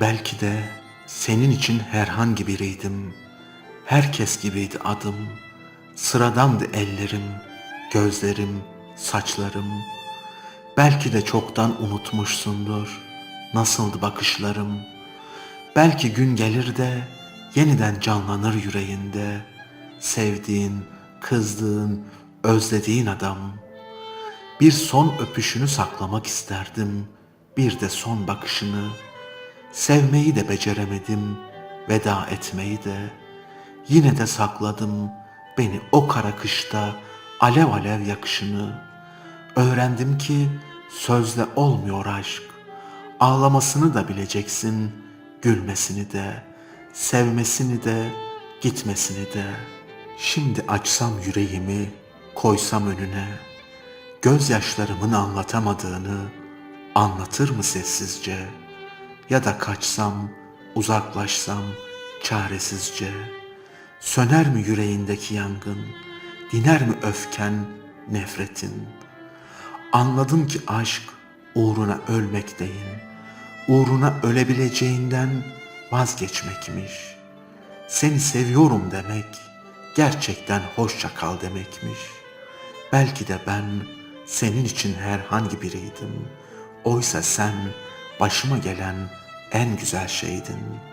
Belki de senin için herhangi biriydim. Herkes gibiydi adım. Sıradandı ellerim, gözlerim, saçlarım. Belki de çoktan unutmuşsundur. Nasıldı bakışlarım? Belki gün gelir de yeniden canlanır yüreğinde. Sevdiğin, kızdığın, özlediğin adam. Bir son öpüşünü saklamak isterdim. Bir de son bakışını. Sevmeyi de beceremedim, veda etmeyi de. Yine de sakladım beni o kara kışta alev alev yakışını. Öğrendim ki sözle olmuyor aşk. Ağlamasını da bileceksin, gülmesini de, sevmesini de, gitmesini de. Şimdi açsam yüreğimi, koysam önüne, gözyaşlarımın anlatamadığını anlatır mı sessizce? Ya da kaçsam, uzaklaşsam çaresizce? Söner mi yüreğindeki yangın? Diner mi öfken, nefretin? Anladım ki aşk uğruna ölmek değil, uğruna ölebileceğinden vazgeçmekmiş. Seni seviyorum demek, gerçekten hoşça kal demekmiş. Belki de ben senin için herhangi biriydim. Oysa sen başıma gelen en güzel şeydin.''